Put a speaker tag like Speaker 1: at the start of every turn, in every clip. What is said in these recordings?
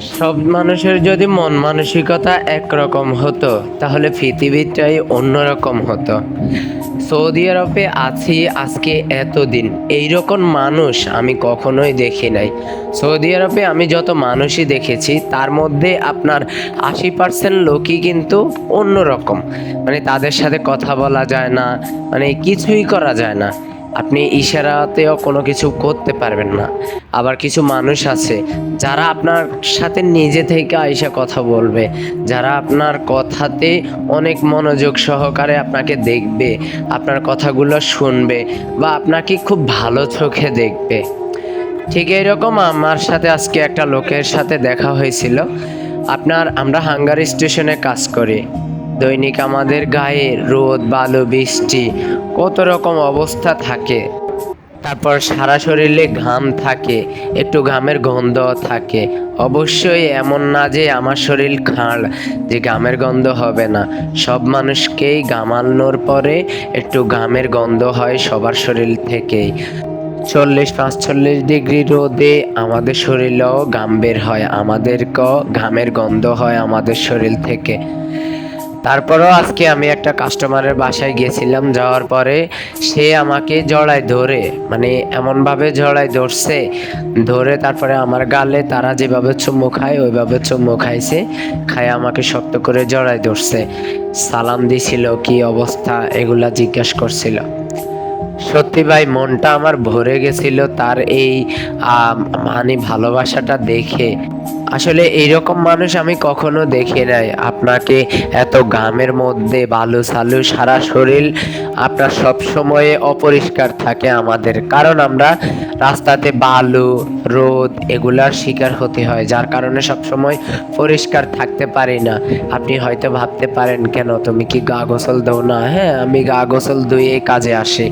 Speaker 1: সব মানুষের যদি মন মানসিকতা একরকম হতো, তাহলে পৃথিবীটাই অন্যরকম হতো। সৌদি আরবে আছি আজকে এতদিন। এইরকম মানুষ আমি কখনোই দেখি নাই। সৌদি আরবে আমি যত মানুষই দেখেছি, তার মধ্যে আপনার আশি পার্সেন্ট লোকই কিন্তু অন্যরকম। মানে তাদের সাথে কথা বলা যায় না মানে কিছুই করা যায় না। আপনি ইশারাতেও কোনো কিছু করতে পারবেন না। আবার কিছু মানুষ আছে, যারা আপনার সাথে নিজে থেকে আইসা কথা বলবে, যারা আপনার কথাতে অনেক মনোযোগ সহকারে আপনাকে দেখবে, আপনার কথাগুলো শুনবে বা আপনাকে খুব ভালো চোখে দেখবে। ঠিক এইরকম আমার সাথে আজকে একটা লোকের সাথে দেখা হয়েছিল। আপনার, আমরা হাঙ্গার স্টেশনে কাজ করি। দৈনিক আমাদের গায়ে রোদ, বালু, বৃষ্টি, কত রকম অবস্থা থাকে। তারপর সারা শরীরে ঘাম থাকে, একটু ঘামের গন্ধ থাকে। অবশ্যই এমন না যে আমার শরীর খাঁড়, যে ঘামের গন্ধ হবে না। সব মানুষকেই ঘামানোর পরে একটু ঘামের গন্ধ হয় সবার শরীর থেকেই। চল্লিশ, পাঁচচল্লিশ ডিগ্রি রোদে আমাদের শরীরেও ঘাম বের হয়, আমাদেরকেও ঘামের গন্ধ হয় আমাদের শরীর থেকে। তারপরেও আজকে আমি একটা কাস্টমারের বাসায় গিয়েছিলাম, যাওয়ার পরে সে আমাকে জড়ায় ধরে মানে এমনভাবে জড়ায় ধরছে, ধরে তারপরে আমার গালে তারা যেভাবে চুম্মু খায়, ওইভাবে চুম্মু খাইছে খায় আমাকে শক্ত করে জড়ায় ধরছে। সালাম দিছিল, কি অবস্থা? এগুলা জিজ্ঞেস করছিল। সত্যি ভাই, মনটা আমার ভরে গেছিল তার এই মানে ভালোবাসাটা দেখে। আসলে এইরকম মানুষ আমি কখনো দেখি নাই। আপনাকে এত গামের মধ্যে বালু সালু সারা শরীর আপনার সব সময়ে অপরিষ্কার থাকে আমাদের। কারণ আমরা রাস্তাতে বালু, রোদ এগুলার শিকার হতে হয়, যার কারণে সব সময় পরিষ্কার থাকতে পারি না। আপনি হয়তো ভাবতে পারেন, কেন তুমি কি গা গোসল দাও না? হ্যাঁ আমি গা গোসল ধুয়ে কাজে আসি।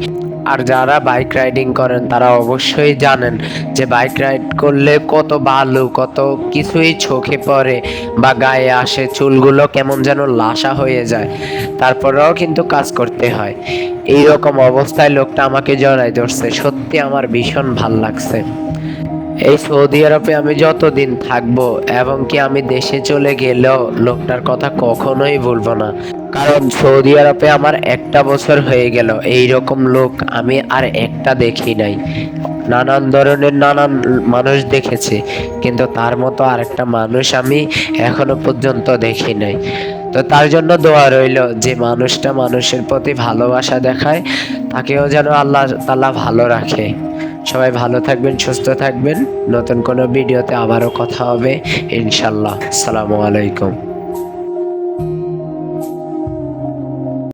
Speaker 1: আর যারা বাইক রাইডিং করেন, তারা অবশ্যই জানেন যে বাইক রাইড করলে কত বালু কত কিছুই চোখে পড়ে বা গায়ে আসে, চুলগুলো কেমন যেন লাসা হয়ে যায়। তারপরেও কিন্তু কাজ করতে হয়। এই রকম অবস্থায় লোকটা আমাকে জড়াই ধরছে। সত্যি আমার ভীষণ ভালো লাগছে। এই সৌদি আরবে আমি যতদিন থাকব এবং কি আমি দেশে চলে গেলেও লোকটার কথা কখনোই ভুলবো না। কারণ সৌদি আরবে আমার একটা বছর হয়ে গেল এই রকম লোক আমি আর একটা দেখি নাই। নানান ধরনের নানান মানুষ দেখেছি, কিন্তু তার মতো আরেকটা মানুষ আমি এখনও পর্যন্ত দেখি নাই। তো তার জন্য দোয়া রইল যে মানুষটা মানুষের প্রতি ভালোবাসা দেখায়, তাকেও যেন আল্লাহ তাল্লাহ ভালো রাখে। সবাই ভালো থাকবেন, সুস্থ থাকবেন। নতুন কোনো ভিডিওতে আবারও কথা হবে, ইনশাল্লাহ। আসসালামু আলাইকুম।